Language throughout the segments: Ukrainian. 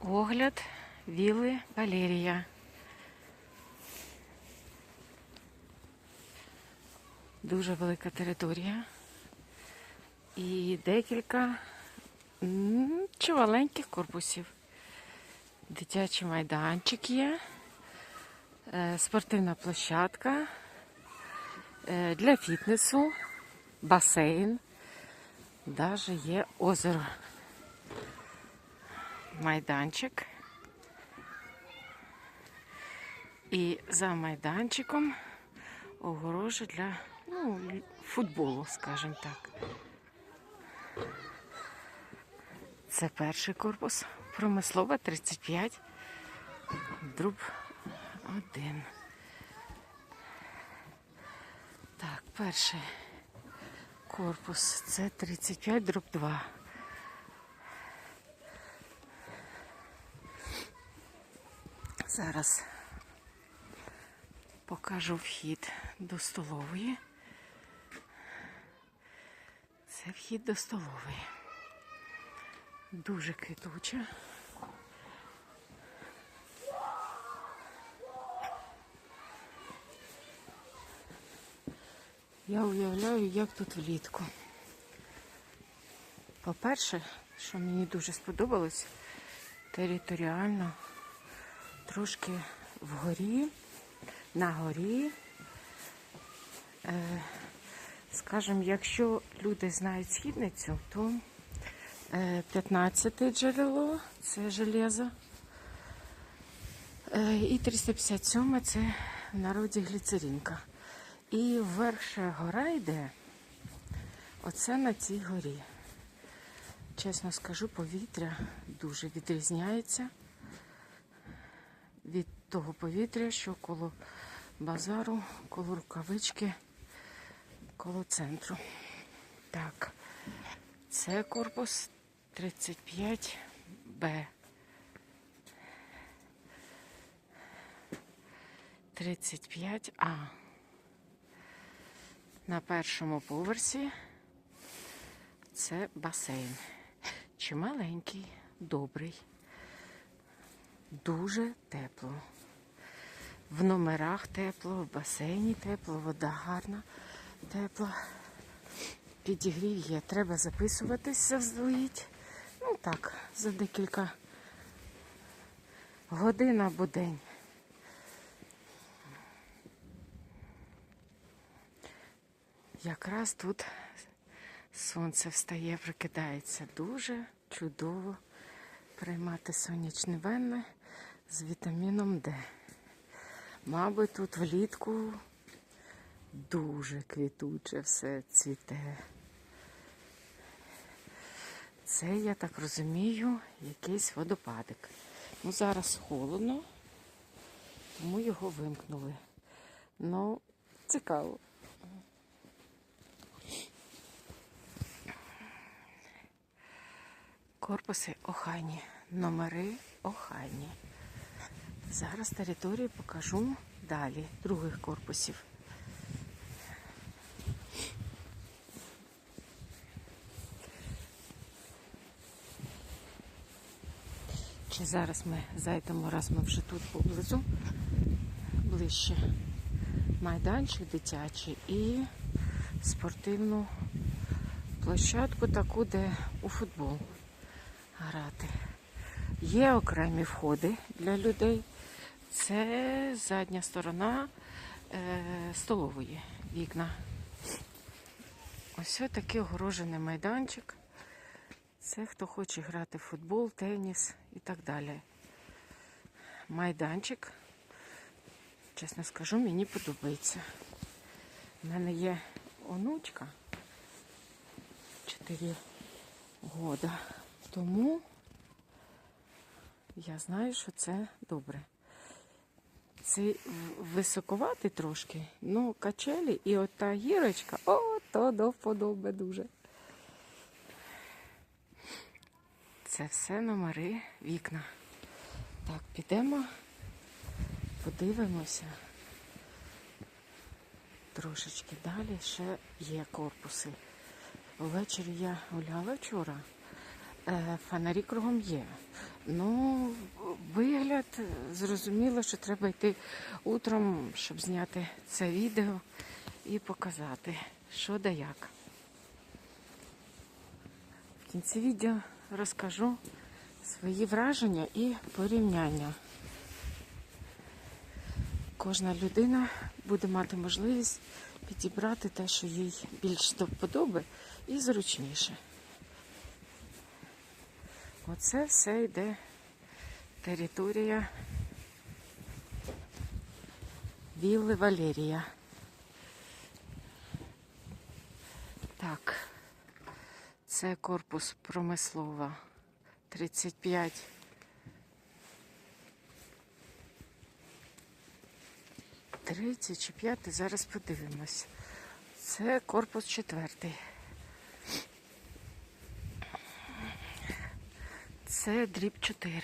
Огляд вілли Валерія. Дуже велика територія. І декілька м, чималеньких корпусів. Дитячий майданчик є, е, спортивна площадка е, для фітнесу, басейн, навіть є озеро майданчик. І за майданчиком огорожа для ну, футболу, скажімо так. Це перший корпус. Промислова 35. Друб 1. Так, перший корпус. Це 35 друб 2. Зараз покажу вхід до столової. Це вхід до столової. Дуже квітуча. Я уявляю, як тут влітку. По-перше, що мені дуже сподобалось, територіально трошки вгорі, на горі. Е, скажімо, якщо люди знають східницю, то е, 15 джерело це железо. Е, і 357 це в народі гліцеринка. І вверх гора йде. Оце на цій горі. Чесно скажу, повітря дуже відрізняється від того повітря, що коло базару, коло рукавички, коло центру. Так, це корпус 35Б. 35А. На першому поверсі це басейн. Чималенький, добрий. Дуже тепло. В номерах тепло, в басейні тепло, вода гарна, тепла. Підігрів є. Треба записуватись заздалегідь. Ну так, за декілька годин або день. Якраз тут сонце встає, прикидається дуже чудово приймати сонячні ванни з вітаміном Д. Мабуть, тут влітку дуже квітуче все цвіте. Це, я так розумію, якийсь водопадик. Ну, зараз холодно, тому його вимкнули. Ну, цікаво. Корпуси охайні, номери охайні. Зараз територію покажу далі, других корпусів. Чи зараз ми зайдемо, раз ми вже тут поблизу, ближче майданчик дитячий і спортивну площадку таку, де у футбол грати. Є окремі входи для людей. Це задня сторона е, столової вікна. Ось такий огорожений майданчик. Це хто хоче грати в футбол, теніс і так далі. Майданчик, чесно скажу, мені подобається. У мене є онучка 4 года. Тому я знаю, що це добре. Це в- високоватий трошки, ну качелі і от та гірочка, о, то до вподоби дуже. Це все номери вікна. Так, підемо, подивимося. Трошечки далі ще є корпуси. Ввечері я гуляла вчора. Е, Фонарі кругом є. Ну, вигляд, зрозуміло, що треба йти утром, щоб зняти це відео і показати, що да як. В кінці відео розкажу свої враження і порівняння. Кожна людина буде мати можливість підібрати те, що їй більш до вподоби і зручніше. Оце все йде територія Вілли Валерія. Так, це корпус промислова 35. Третій чи п'ятий, зараз подивимось. Це корпус четвертий. Це дріб 4.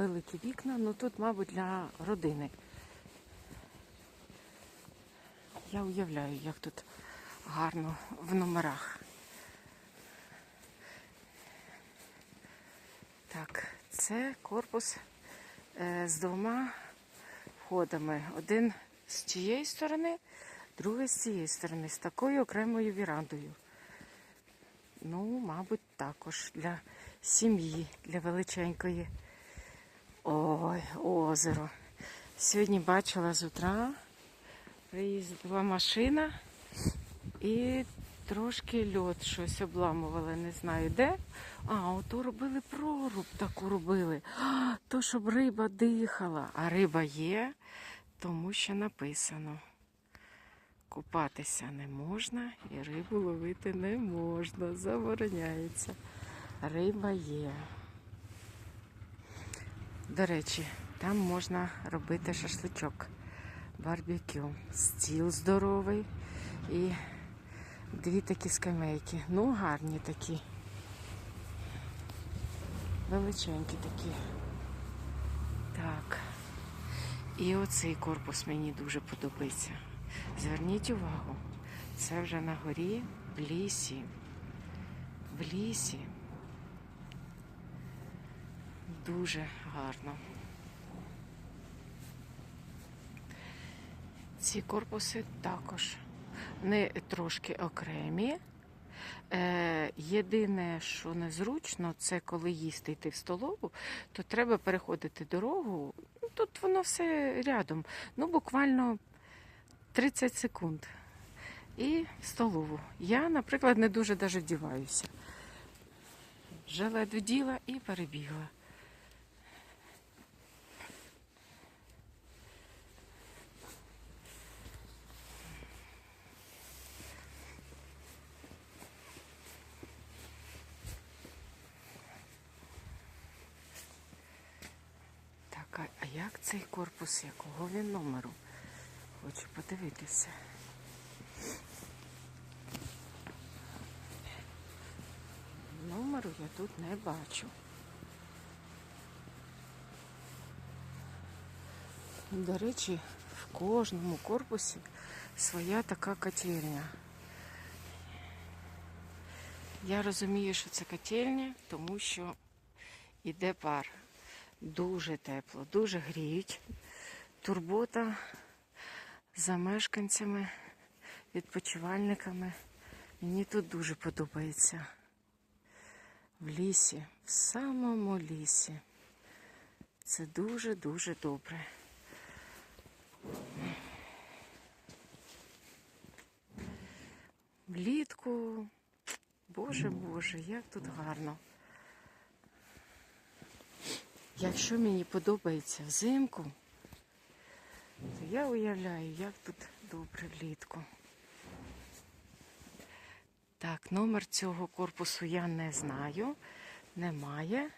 Великі вікна, ну тут, мабуть, для родини. Я уявляю, як тут гарно в номерах. Так, це корпус е, з двома входами. Один з цієї сторони, другий з цієї сторони, з такою окремою вірандою. Ну, мабуть, також для сім'ї, для величенької. Ой, озеро. Сьогодні бачила з утра, приїздила машина і трошки льод щось обламували, не знаю де. А, ото робили проруб таку робили. То, щоб риба дихала. А риба є, тому що написано. Купатися не можна і рибу ловити не можна. Забороняється. Риба є. До речі, там можна робити шашличок, барбекю, стіл здоровий і дві такі скамейки. Ну, гарні такі. Величенькі такі. Так. І оцей корпус мені дуже подобається. Зверніть увагу, це вже на горі в лісі. В лісі. Дуже гарно. Ці корпуси також не трошки окремі. Е, єдине, що незручно, це коли їсти йти в столову, то треба переходити дорогу. Ну, Тут воно все рядом. Ну, буквально 30 секунд. І в столову. Я, наприклад, не дуже даже вдіваюся. Жилет вділа і перебігла. Так, а, а як цей корпус, якого він номеру? Хочу подивитися. Номеру я тут не бачу. До речі, в кожному корпусі своя така котельня. Я розумію, що це котельня, тому що іде пар. Дуже тепло, дуже гріють. Турбота за мешканцями, відпочивальниками. Мені тут дуже подобається. В лісі, в самому лісі. Це дуже-дуже добре. Влітку, боже Боже, як тут гарно. Якщо мені подобається взимку, то я уявляю, як тут добре влітку. Так, номер цього корпусу я не знаю, немає.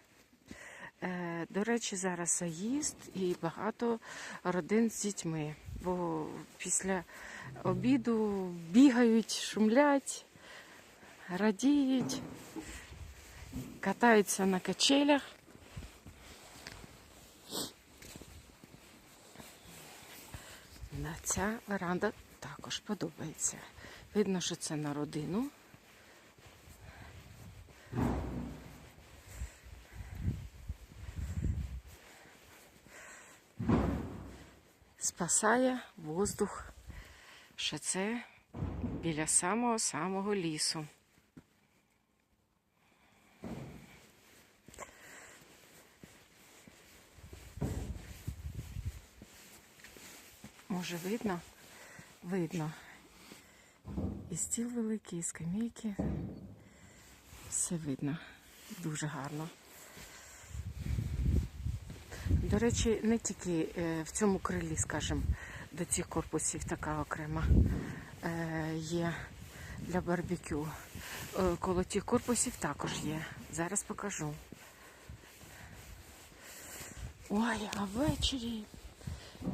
Е, до речі, зараз заїзд і багато родин з дітьми, бо після обіду бігають, шумлять, радіють, катаються на качелях. Веранда. Ця веранда також подобається. Видно, що це на родину. Спасає воздух, що це біля самого самого лісу. Може, видно? Видно. І стіл великий, і скамейки. Все видно. Дуже гарно. До речі, не тільки е, в цьому крилі, скажімо, до цих корпусів така окрема е, є для барбекю. Е, Коло тих корпусів також є. Зараз покажу. Ой, а ввечері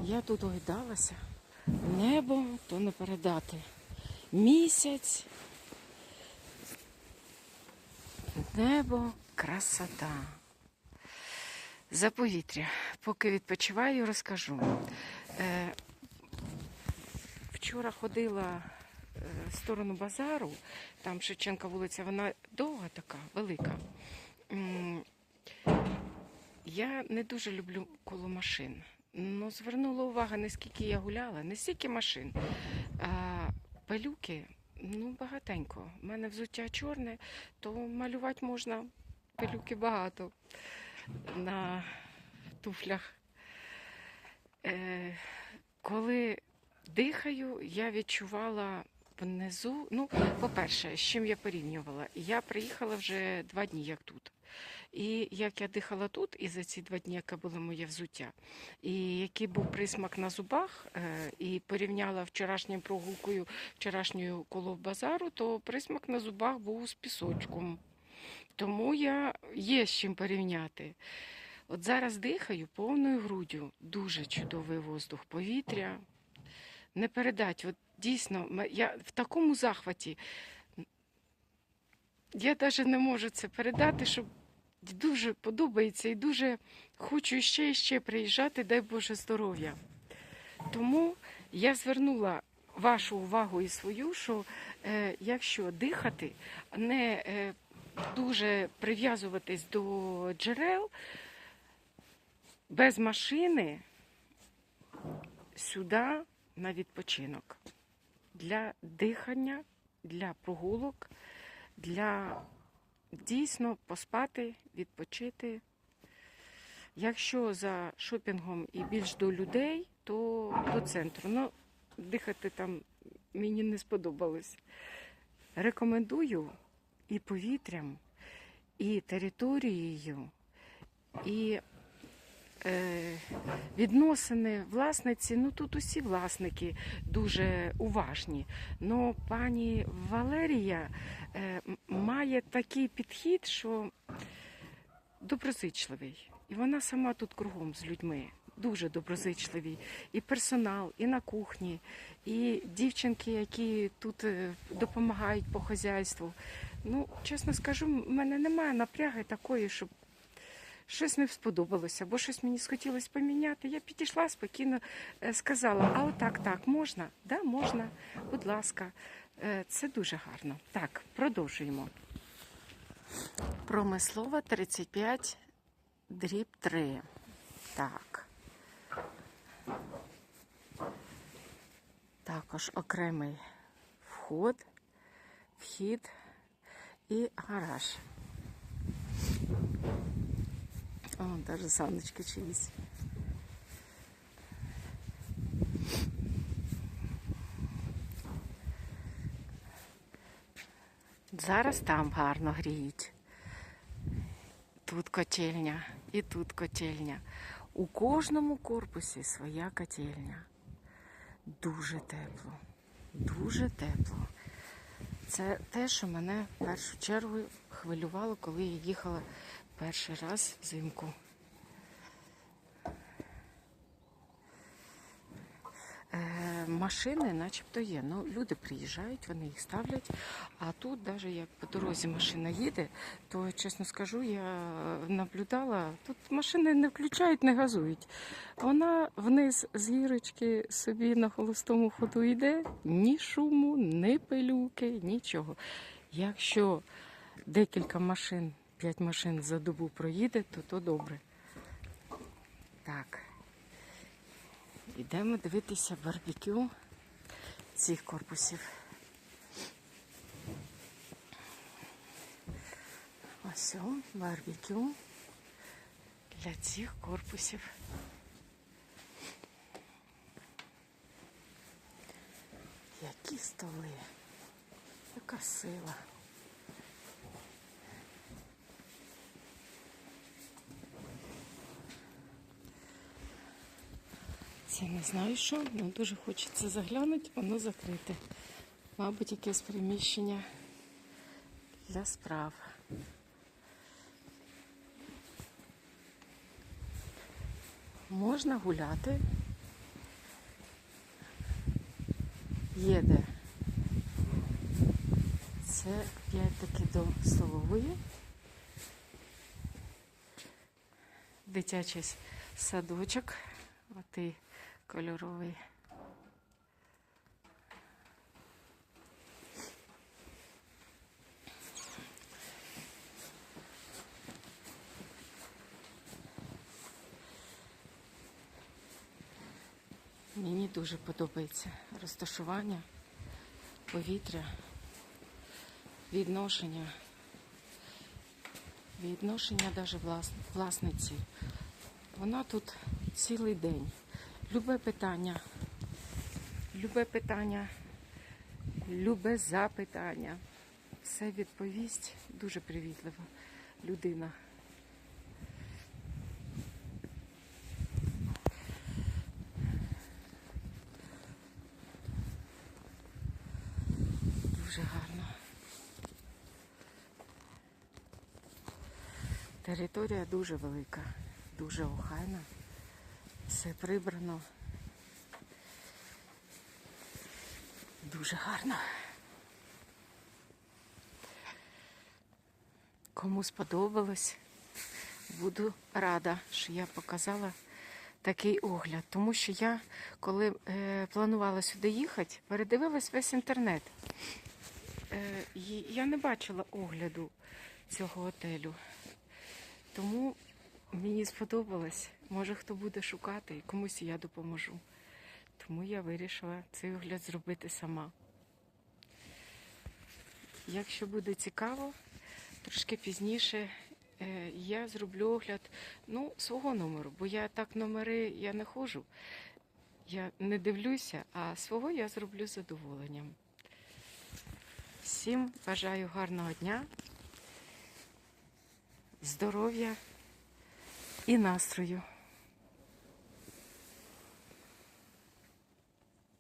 я тут огидалася. Небо то не передати. Місяць. Небо красота. За повітря. Поки відпочиваю, розкажу. Е, вчора ходила е, в сторону базару, там Шевченка вулиця, вона довга така, велика. Я не дуже люблю коло машин. Ну, звернула увагу, не скільки я гуляла, не стільки машин. А пилюки, ну, багатенько. У мене взуття чорне, то малювати можна пилюки багато на туфлях. Е, коли дихаю, я відчувала внизу. Ну, по-перше, з чим я порівнювала? Я приїхала вже два дні, як тут. І як я дихала тут, і за ці два дні, яке було моє взуття, і який був присмак на зубах, е, і порівняла вчорашньою прогулкою, вчорашньою коло базару, то присмак на зубах був з пісочком. Тому я є з чим порівняти. От зараз дихаю повною груддю. Дуже чудовий воздух, повітря. Не передать. От дійсно, я в такому захваті. Я навіть не можу це передати, щоб дуже подобається і дуже хочу ще і ще приїжджати, дай Боже здоров'я. Тому я звернула вашу увагу і свою, що е, якщо дихати, не е, дуже прив'язуватись до джерел без машини сюди на відпочинок для дихання, для прогулок, для дійсно поспати, відпочити. Якщо за шопінгом і більш до людей, то до центру. Ну, дихати там мені не сподобалось. Рекомендую і повітрям, і територією, і відносини власниці. Ну тут усі власники дуже уважні. Но пані Валерія е, має такий підхід, що доброзичливий. І вона сама тут кругом з людьми. Дуже доброзичливі. І персонал, і на кухні, і дівчинки, які тут е, допомагають по хазяйству. Ну, чесно скажу, в мене немає напряги такої, щоб щось не сподобалося, або щось мені схотілося поміняти. Я підійшла спокійно, е, сказала: а отак, так, можна? Да, можна, будь ласка. Е, Це дуже гарно. Так, продовжуємо. Промислова 35 дріб 3. Так. Також окремий вход, вхід і гараж. О, навіть саночки чиїсь. Зараз там гарно гріють. Тут котельня і тут котельня. У кожному корпусі своя котельня. Дуже тепло. Дуже тепло. Це те, що мене в першу чергу хвилювало, коли я їхала перший раз взимку. Е, машини начебто є. Ну, люди приїжджають, вони їх ставлять. А тут, навіть як по дорозі машина їде, то чесно скажу, я наблюдала, тут машини не включають, не газують. Вона вниз з гірочки собі на холостому ходу йде, ні шуму, ні пилюки, нічого. Якщо декілька машин, п'ять машин за добу проїде, то то добре. Так. Йдемо дивитися барбекю цих корпусів. Ось барбекю для цих корпусів. Які столи, яка сила. Це не знаю що, але дуже хочеться заглянути, воно закрите. Мабуть, якесь приміщення для справ. Можна гуляти. Є де. Це п'ять-таки до столової. Дитячий садочок. Отий кольоровий. Мені дуже подобається розташування, повітря, відношення, відношення навіть власниці. Вона тут цілий день. Любе питання, любе питання, любе запитання. Все відповість дуже привітлива людина. Дуже гарно. Територія дуже велика, дуже охайна. Все прибрано. Дуже гарно. Кому сподобалось, буду рада, що я показала такий огляд. Тому що я, коли е, планувала сюди їхати, передивилась весь інтернет. Е, я не бачила огляду цього готелю. Тому мені сподобалось. Може, хто буде шукати і комусь я допоможу. Тому я вирішила цей огляд зробити сама. Якщо буде цікаво, трошки пізніше е, я зроблю огляд ну, свого номеру, бо я так номери я не ходжу. Я не дивлюся, а свого я зроблю з задоволенням. Всім бажаю гарного дня, здоров'я і настрою.